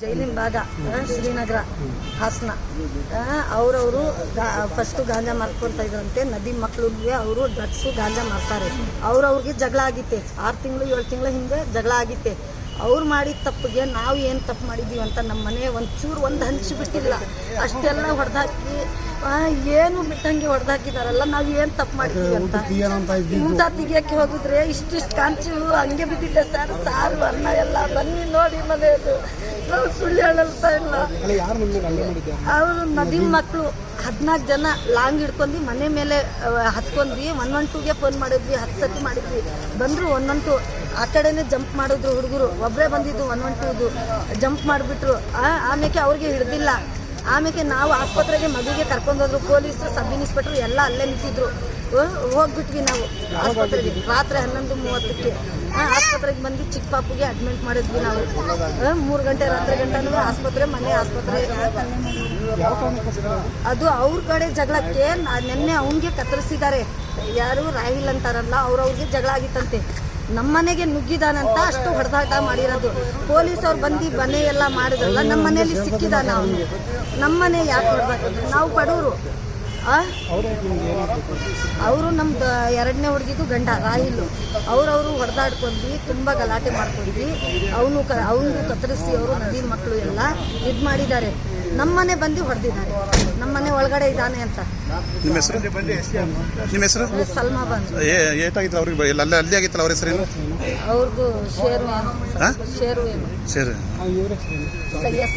ಜೈಲಿನ ಭಾಗ ಶ್ರೀನಗರ, ಹಾಸನ. ಅವರವರು ಫಸ್ಟು ಗಾಂಜಾ ಮಾರ್ಕೊಳ್ತಾ ಇದ್ರಂತೆ. ನದಿ ಮಕ್ಕಳಿಗೆ ಅವರು ಡ್ರಗ್ಸು ಗಾಂಜಾ ಮಾರ್ತಾರೆ. ಅವ್ರವ್ರಿಗೆ ಜಗಳ ಆಗಿತ್ತೆ. ಆರು ತಿಂಗಳು, ಏಳು ತಿಂಗಳ ಹಿಂದೆ ಜಗಳ ಆಗಿತ್ತೆ. ಅವ್ರು ಮಾಡಿದ ತಪ್ಪಿಗೆ ನಾವು ಏನು ತಪ್ಪು ಮಾಡಿದ್ದೀವಿ ಅಂತ ನಮ್ಮ ಮನೆ ಒಂಚೂರು ಒಂದು ಹಂಚಿ ಬಿಟ್ಟಿಲ್ಲ. ಅಷ್ಟೆಲ್ಲ ಹೊಡೆದಾಕಿ ಏನು ಬಿಟ್ಟಂಗೆ ಹೊಡೆದಾಕಿದಾರಲ್ಲ ನಾವು ಏನು ತಪ್ಪು ಮಾಡಿದ್ದೀವಿ ಅಂತ. ಊಟ ತೆಗಿಯಕ್ಕೆ ಹೋಗಿದ್ರೆ ಇಷ್ಟಿಷ್ಟು ಕಾಂಚು ಹಂಗೆ ಬಿದ್ದಿದ್ದೆ ಸರ್. ಸಾರು ಅನ್ನ ಎಲ್ಲ ಬನ್ನಿ ನೋಡಿ ಮನೆಯದು. ನಾವು ಸುಳ್ಳು ಹೇಳಲ್ತಾ ಇಲ್ಲ. ಅವರು ನದಿ ಮಕ್ಕಳು ಹದಿನಾಲ್ಕು ಜನ ಲಾಂಗ್ ಹಿಡ್ಕೊಂಡು ಮನೆ ಮೇಲೆ ಹತ್ಕೊಂಡ್ವಿ. ಒನ್ ಒನ್ ಟೂಗೆ ಫೋನ್ ಮಾಡಿದ್ವಿ ಹತ್ತು ಸತಿ ಮಾಡಿದ್ವಿ. ಬಂದರು ಒನ್ ಒನ್ ಟು. ಆ ಕಡೆನೇ ಜಂಪ್ ಮಾಡಿದ್ರು ಹುಡುಗರು. ಒಬ್ಬರೇ ಬಂದಿದ್ದು ಒನ್ ಒನ್ ಟೂದು ಜಂಪ್ ಮಾಡಿಬಿಟ್ರು. ಆಮೇಲೆ ಅವ್ರಿಗೆ ಹಿಡ್ದಿಲ್ಲ. ಆಮೇಲೆ ನಾವು ಆಸ್ಪತ್ರೆಗೆ ಮಗುಗೆ ಕರ್ಕೊಂಡೋದ್ರು ಪೊಲೀಸರು, ಸಬ್ ಇನ್ಸ್ಪೆಕ್ಟ್ರು ಎಲ್ಲ ಅಲ್ಲೇ ನಿಂತಿದ್ರು. ಹೋಗ್ಬಿಟ್ವಿ ನಾವು ಆಸ್ಪತ್ರೆಗೆ. ರಾತ್ರಿ ಹನ್ನೊಂದು ಮೂವತ್ತಕ್ಕೆ. ಆಸ್ಪತ್ರೆಗೆ ಬಂದು ಚಿಕ್ಕ ಪಾಪುಗೆ ಅಡ್ಮಿಟ್ ಮಾಡಿದ್ವಿ ನಾವು. ಮೂರು ಗಂಟೆ, ರಾತ್ರಿ ಗಂಟೆನೂ ಆಸ್ಪತ್ರೆ, ಮನೆ ಆಸ್ಪತ್ರೆ. ಅದು ಅವ್ರ ಕಡೆ ಜಗಳಕ್ಕೆ ನಿನ್ನೆ ಅವನಿಗೆ ಕತ್ತರಿಸಿದ್ದಾರೆ. ಯಾರು ರಾಹಿಲ್ ಅಂತಾರಲ್ಲ ಅವ್ರವ್ರಿಗೆ ಜಗಳ ಆಗಿತ್ತಂತೆ. ನಮ್ಮನೆಗೆ ನುಗ್ಗಿದಾನಂತ ಅಷ್ಟು ಹೊಡೆದಾಟ ಮಾಡಿರೋದು. ಪೊಲೀಸ್ ಅವ್ರು ಬಂದು ಮನೆ ಎಲ್ಲ ಮಾಡಿದ್ರಲ್ಲ ನಮ್ಮ ಮನೆಯಲ್ಲಿ ಸಿಕ್ಕಿದಾನ ಅವನು. ನಮ್ಮನೆ ಯಾಕೆ ಹೊಡ್ಬೇಕು ನಾವು ಬಡವರು ಅವರು ನಮ್ದು ಎರಡನೇ ಹುಡುಗಿದು ಗಂಡ, ರಾಹಿಲು. ಅವ್ರವರು ಹೊಡೆದಾಡ್ಕೊಂಡ್ವಿ, ತುಂಬ ಗಲಾಟೆ ಮಾಡ್ಕೊಂಡ್ವಿ. ಅವನು ಕ, ಅವನಿಗೂ ಕತ್ತರಿಸಿ, ಅವರು ನದಿ ಮಕ್ಕಳು ಎಲ್ಲ ಇದು ಮಾಡಿದ್ದಾರೆ. ನಮ್ಮನೆ ಬಂದು ಹೊಡೆದಿದ್ದಾರೆ. ನಮ್ಮನೆ ಒಳಗಡೆ ಇದ್ದಾನೆ ಅಂತ. ನಿಮ್ಮ ಹೆಸರು? ನಿಮ್ಮ ಹೆಸರು? ಸಲ್ಮಾ ಬಂದು. ಏ ಏಟಾಗಿತ್ತು ಅವ್ರಿಗೆ ಎಲ್ಲ ಅಲ್ಲೇ ಅಲ್ಲೇ ಆಗಿತ್ತಲ್ಲ ಅವ್ರ ಹೆಸರೇನು? ಅವ್ರದ್ದು ಶೇರು ಏನು? ಹಾಂ ಶೇರು ಏನು? ಸರಿ ಸೈಯದ್